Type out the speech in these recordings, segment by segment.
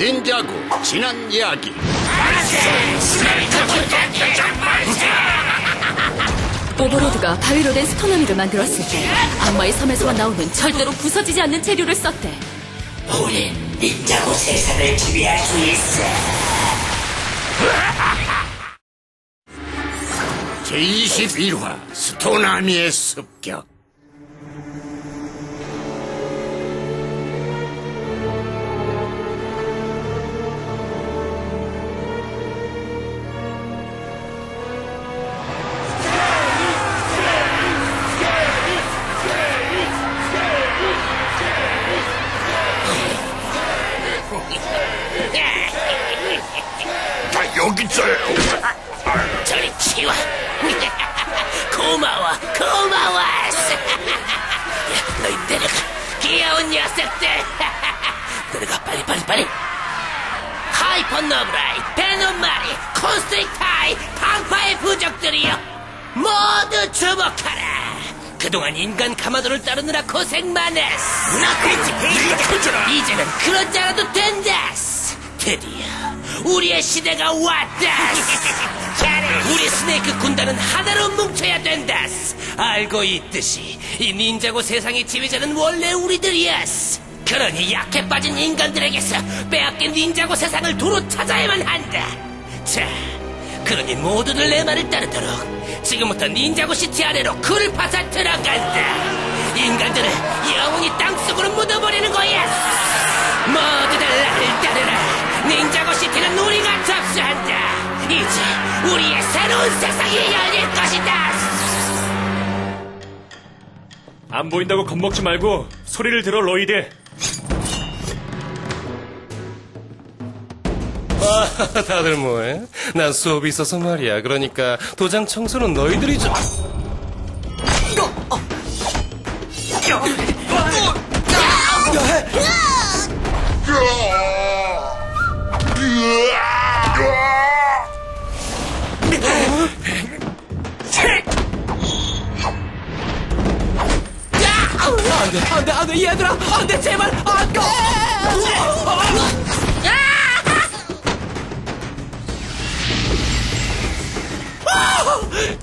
닌자고 지난 이야기 오버로드가 바위로 된 스토너미를 만들었을 때 악마의 섬에서만 나오는 절대로 부서지지 않는 재료를 썼대. 우린 닌자고 세상을 지배할 수 있어. 제21화 스토나미의 습격 다 여기 있어요 저리 치워. 고마워, 고마워. 너희 내려가, 귀여운 녀석들. 내려가, 빨리, 빨리, 빨리. 하이퍼 너브라이, 베놈마리, 콘스트릭타이, 방파의 부족들이여. 모두 주목하라. 그동안 인간 가마도를 따르느라 고생 많았어. 나 그랬지, 이제는 그런 자라도 된다. 드디어 우리의 시대가 왔다. 우리 스네이크 군단은 하나로 뭉쳐야 된다. 알고 있듯이 이 닌자고 세상의 지배자는 원래 우리들이었어. 그러니 약해 빠진 인간들에게서 빼앗긴 닌자고 세상을 도로 찾아야만 한다. 자, 그러니 모두들 내 말을 따르도록 지금부터 닌자고 시티 아래로 굴 파서 들어간다. 인간들을 영원히 땅속으로 묻어버리는 거야. 모두들 나를 따르라. 닌자고 시티는 우리가 접수한다. 이제 우리의 새로운 세상이 열릴 것이다. 안 보인다고 겁먹지 말고 소리를 들어 로이드. 아, 다들 뭐해? 난 수업이 있어서 말이야. 그러니까 도장 청소는 너희들이 좀... 안돼 안돼 얘들아! 안돼 제발! 안돼.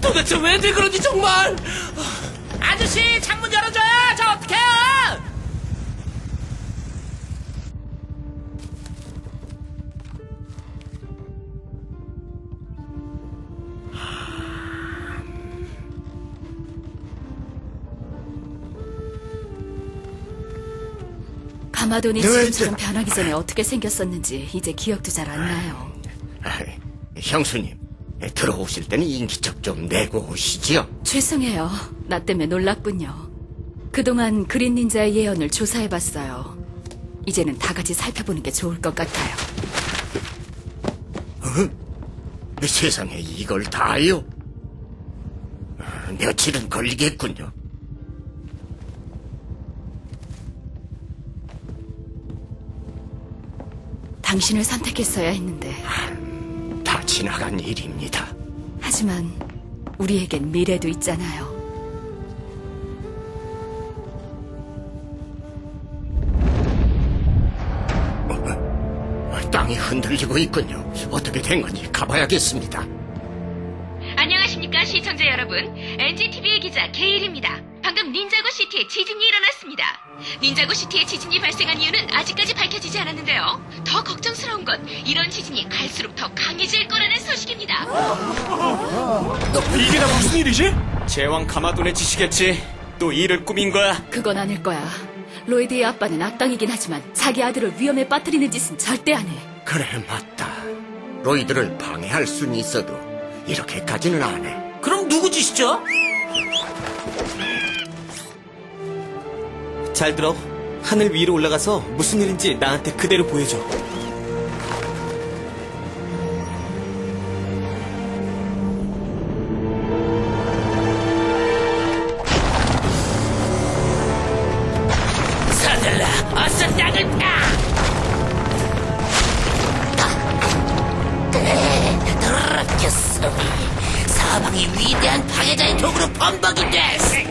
도대체 왜들 그러지 정말? 아저씨 가마돈이 네, 지금처럼 변하기 전에 어떻게 생겼었는지 이제 기억도 잘 안 나요. 아이, 형수님 들어오실 때는 인기척 좀 내고 오시지요 죄송해요. 나 때문에 놀랐군요. 그동안 그린 닌자의 예언을 조사해봤어요. 이제는 다 같이 살펴보는 게 좋을 것 같아요. 세상에 이걸 다요? 아, 며칠은 걸리겠군요 당신을 선택했어야 했는데. 다 지나간 일입니다. 하지만 우리에겐 미래도 있잖아요. 아, 땅이 흔들리고 있군요. 어떻게 된 건지 가봐야겠습니다. 안녕하십니까 시청자 여러분. NGTV의 기자 게일입니다 방금 닌자고 시티에 지진이 일어났습니다 닌자고 시티에 지진이 발생한 이유는 아직까지 밝혀지지 않았는데요 더 걱정스러운 건 이런 지진이 갈수록 더 강해질 거라는 소식입니다 이게 다 무슨 일이지? 제왕 가마돈의 지시겠지. 또 일을 꾸민 거야. 그건 아닐 거야. 로이드의 아빠는 악당이긴 하지만 자기 아들을 위험에 빠뜨리는 짓은 절대 안 해. 그래 맞다 로이드를 방해할 수는 있어도 이렇게까지는 안 해 그럼 누구 짓이죠? 잘 들어. 하늘 위로 올라가서 무슨 일인지 나한테 그대로 보여줘. 위대한 파괴자의 도구로 범벅이 됐어.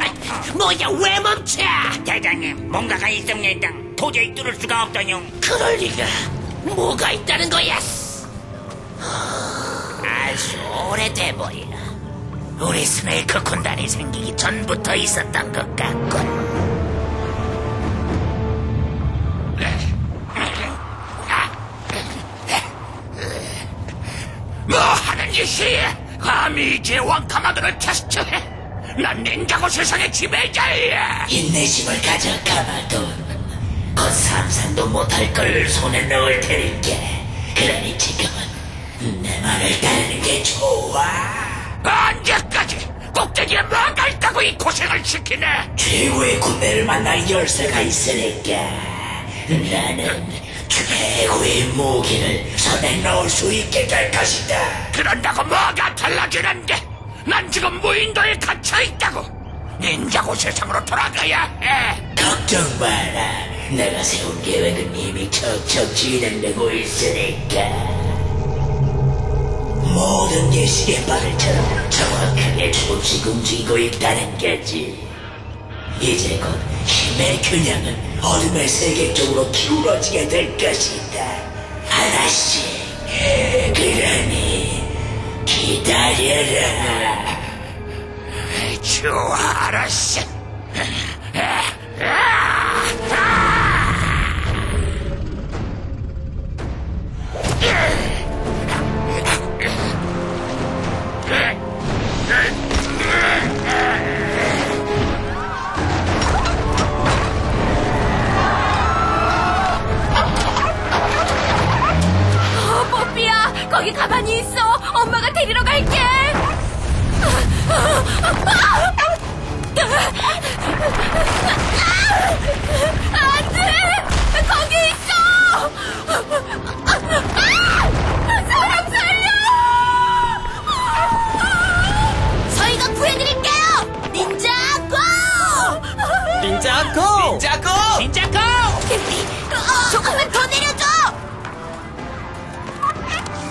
뭐야 왜 멈춰? 대장님, 뭔가가 있습니다. 도저히 뚫을 수가 없다요. 그럴 리가. 뭐가 있다는 거야? 아주 오래돼 보여. 우리 스네이크 군단이 생기기 전부터 있었던 것 같군. 뭐 하는 짓이야? 감히 이제 왕카마드를 테스트해? 난 닌자고 세상의 지배자야. 인내심을 가져 카마도. 곧 상상도 못할 걸 손에 넣을 테니까. 그러니 지금은 내 말을 따르는 게 좋아. 언제까지 꼭대기에 뭐가 있다고 이 고생을 시키네? 최고의 군대를 만날 열쇠가 있으니까 나는 최고의 무기를 손에 넣을 수 있게 될 것이다. 그런다고 뭐가 달라지는데? 난 지금 무인도에 갇혀 있다고. 닌자고 세상으로 돌아가야 해. 걱정 마라. 내가 세운 계획은 이미 척척 진행되고 있으니까. 모든 게 시계바늘처럼 정확하게 조금씩 움직이고 있다는 거지. 이제 곧 힘의 균형은 어둠의 세계 쪽으로 기울어지게 될 것이다. 하나씩. 그러니 기다려라. 좋아, 알았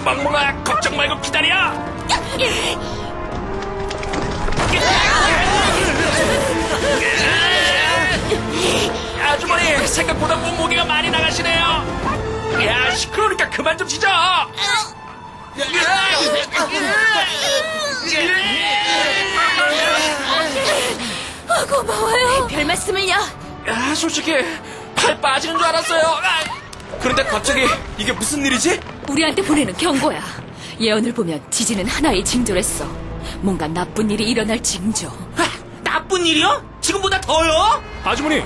멍멍아 걱정 말고 기다려. 아주머니 생각보다 몸무게가 많이 나가시네요. 야 시끄러우니까 그만 좀 짖어. 고마워요. 별 말씀을요. 아 솔직히 팔 빠지는 줄 알았어요. 아, 그런데 갑자기 이게 무슨 일이지? 우리한테 보내는 경고야. 예언을 보면 지진은 하나의 징조랬어. 뭔가 나쁜 일이 일어날 징조. 아, 나쁜 일이요? 지금보다 더요? 아주머니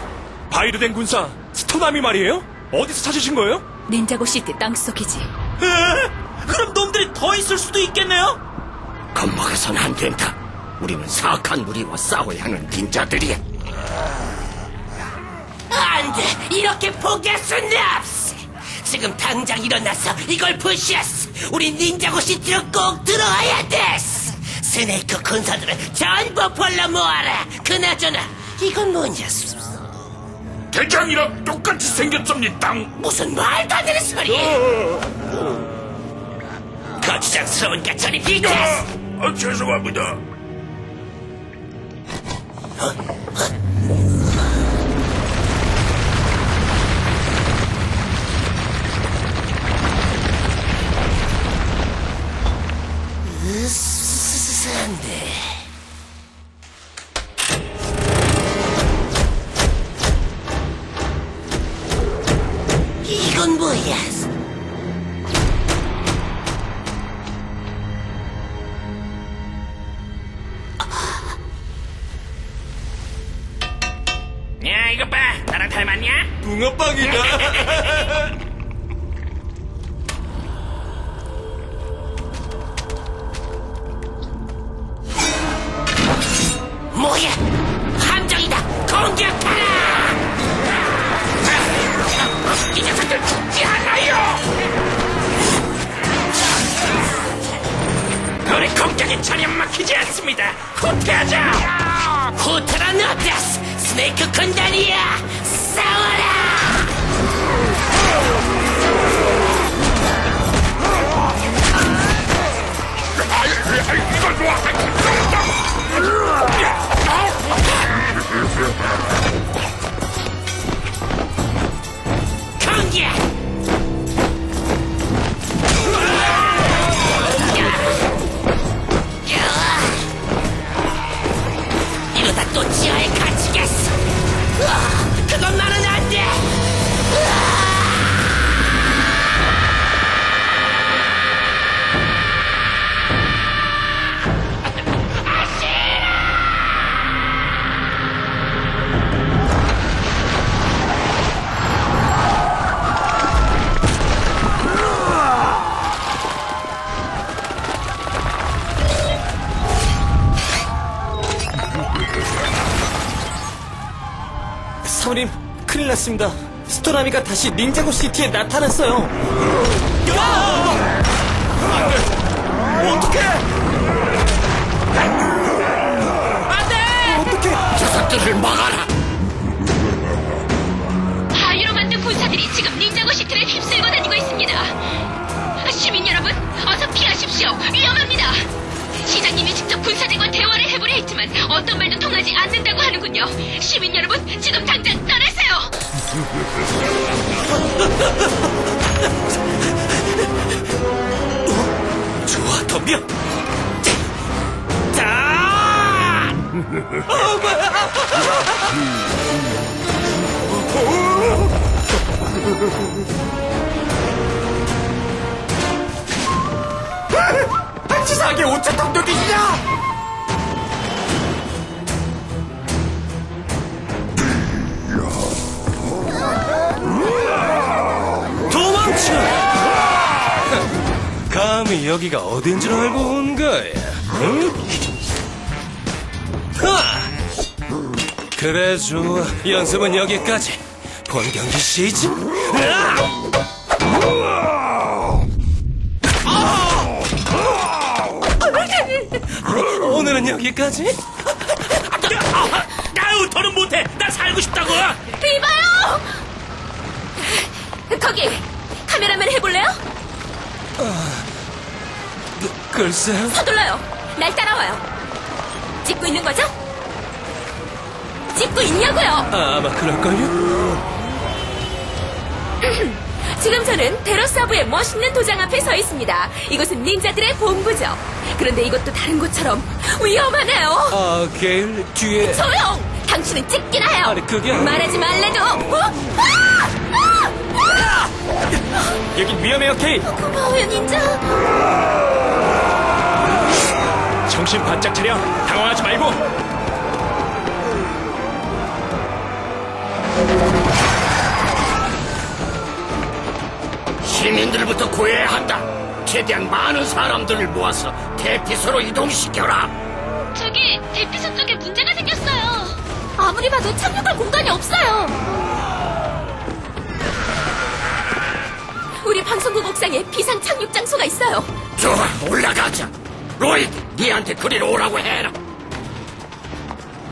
바이르된 군사 스토나미 말이에요? 어디서 찾으신 거예요? 닌자고 시티 땅속이지. 에? 그럼 놈들이 더 있을 수도 있겠네요? 겁먹어선 안 된다. 우리는 사악한 무리와 싸워야 하는 닌자들이야. 안 돼! 이렇게 포기할 수는 없어! 지금 당장 일어나서 이걸 푸시했어! 우리 닌자고 시티로 꼭 들어와야 돼! 스네이크 군사들을 전부 불러 모아라! 그나저나, 이건 뭐냐? 대장이랑 똑같이 생겼습니다. 무슨 말도 안 되는 소리! 거추장스러우니까 저리 비켜! 아, 죄송합니다. 안 뭐야? 함정이다! 공격하라! 이 녀석들 죽지 않아요! 우리 공격이 전혀 막히지 않습니다! 후퇴하자! 후퇴란 어디야! 스네이크 군단이야! 싸워라! 이걸 뭐 공격! 났습니다. 스토라미가 다시 닌자고 시티에 나타났어요. 어떡해! 녀석들을 막아라. 바위로 만든 군사들이 지금 닌자고 시티를 휩쓸고 다니고 있습니다. 시민 여러분, 어서 피하십시오. 위험합니다. 시장님이 직접 군사들과 대화를 해보려 했지만 어떤 말도 통하지 않는다고 하는군요. 시민 여러분, 지금 당장 떠나세요. 좋아, 덤벼! 자! 여기가 어딘 줄 알고 온 거야? 응? 하! 그래 좋아 연습은 여기까지 본 경기 시작 오늘은 여기까지 아우, 더는 못해! 나 살고 싶다고! 비바요! 거기, 카메라맨 해볼래요? 글쎄요 서둘러요. 날 따라와요. 찍고 있는 거죠? 찍고 있냐고요? 아, 아마 그럴걸요? 지금 저는 데로사부의 멋있는 도장 앞에 서 있습니다. 이곳은 닌자들의 본부죠. 그런데 이것도 다른 곳처럼 위험하네요. 아 게일 뒤에 조용! 당신은 찍기나 해요. 아니, 그게 말하지 말래도. 어? 아! 아! 여긴 위험해요, 케이. 고마워요, 닌자. 정신 바짝 차려! 당황하지 말고! 시민들부터 구해야 한다. 최대한 많은 사람들을 모아서 대피소로 이동시켜라. 저기 대피소 쪽에 문제가 생겼어요. 아무리 봐도 착륙할 공간이 없어요. 우리 방송국 옥상에 비상 착륙 장소가 있어요. 좋아, 올라가자. 로이드, 니한테 그리로 오라고 해라.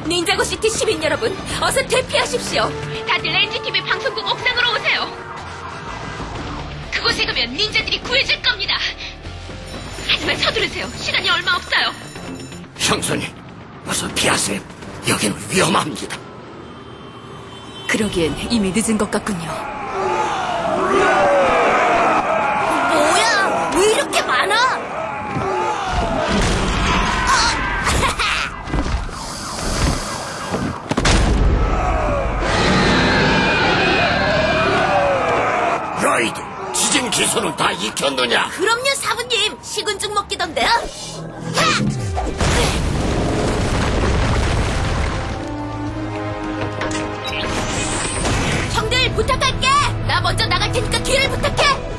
닌자고 시티 시민 여러분, 어서 대피하십시오. 다들 NGTV 방송국 옥상으로 오세요. 그곳에 가면 닌자들이 구해줄 겁니다. 하지만 서두르세요. 시간이 얼마 없어요. 형수님, 어서 피하세요. 여기는 위험합니다. 그러기엔 이미 늦은 것 같군요. 기술은 다 익혔느냐? 그럼요, 사부님. 식은죽 먹기던데요? 형들 부탁할게. 나 먼저 나갈 테니까 뒤를 부탁해.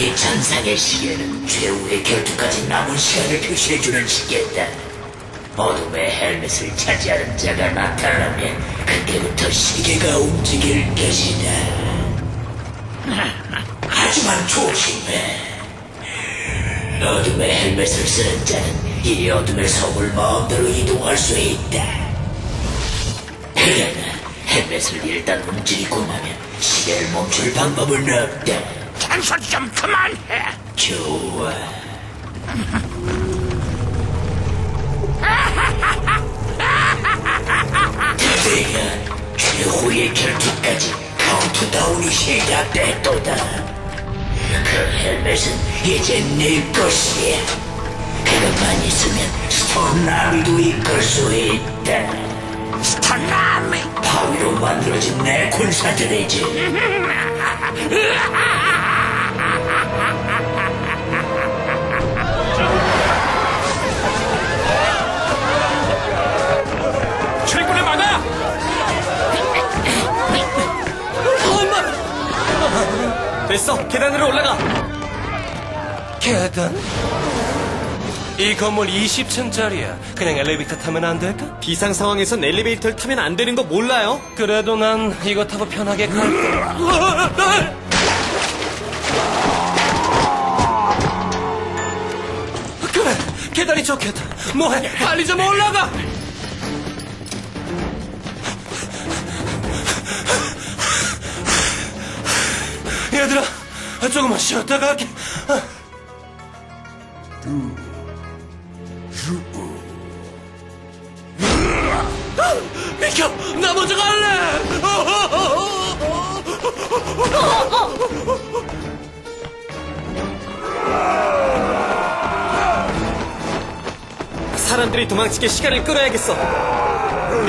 이 전상의 시계는 최후의 결투까지 남은 시간을 표시해주는 시계다. 어둠의 헬멧을 차지하는 자가 나타나면 그때부터 시계가 움직일 것이다. 하지만 조심해. 어둠의 헬멧을 쓰는 자는 이 어둠의 섬을 마음대로 이동할 수 있다. 그러나 헬멧을 일단 움직이고 나면 시계를 멈출 방법은 없다. 잔소리 좀 그만해. 좋아. 드디어 최후의 결투까지 카운트다운이 시작됐도다. 그 헬멧은 이제 네 것이야. 그것만 있으면 스톤 나비도 이끌 수 있다. 몬스터남! 방으로 만들어진 내 군사들이지. 됐어, 계단으로 올라가. 계단? 이 건물 20층짜리야. 그냥 엘리베이터 타면 안 될까? 비상 상황에선 엘리베이터를 타면 안 되는 거 몰라요? 그래도 난 이거 타고 편하게 갈 거야. 그래, 계단이 좋겠다. 뭐해? 빨리 좀 올라가! 얘들아, 조금만 쉬었다 갈게. 비켜! 나 먼저 갈래! 사람들이 도망치게 시간을 끌어야겠어. 뭐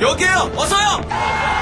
여기에요! 어서요!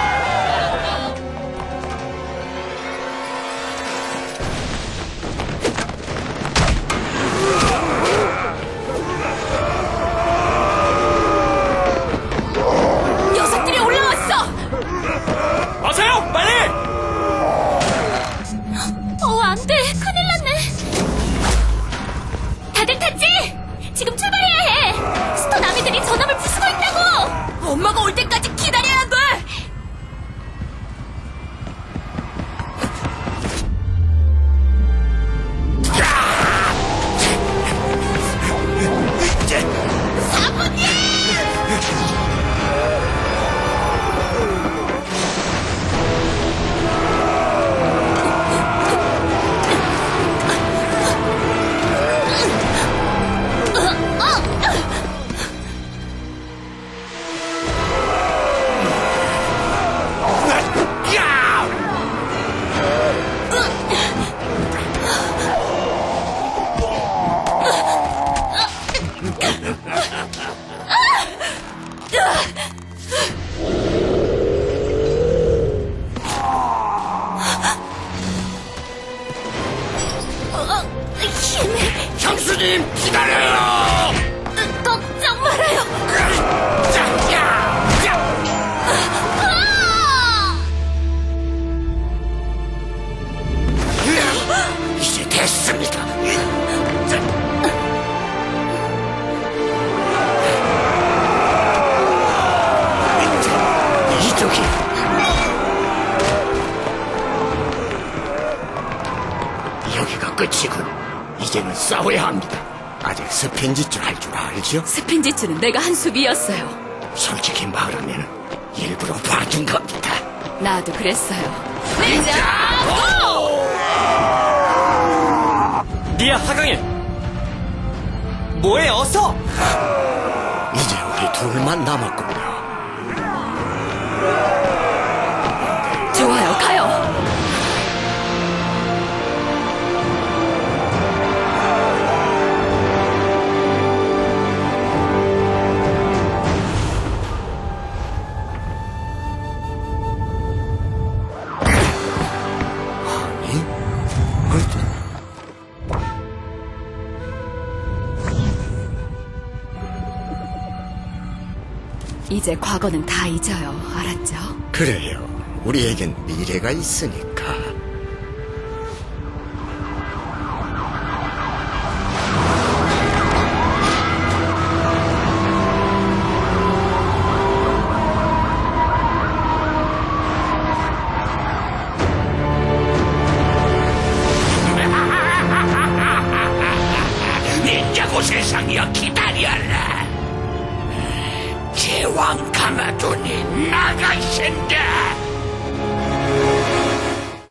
힘. 형수님, 알죠? 스핀지츠는 내가 한 수비였어요. 솔직히 말하면 일부러 봐준 겁니다. 나도 그랬어요. 니야, 하강일! 뭐해, 어서! 이제 우리 둘만 남았군요. 이제 과거는 다 잊어요. 알았죠? 그래요. 우리에겐 미래가 있으니까.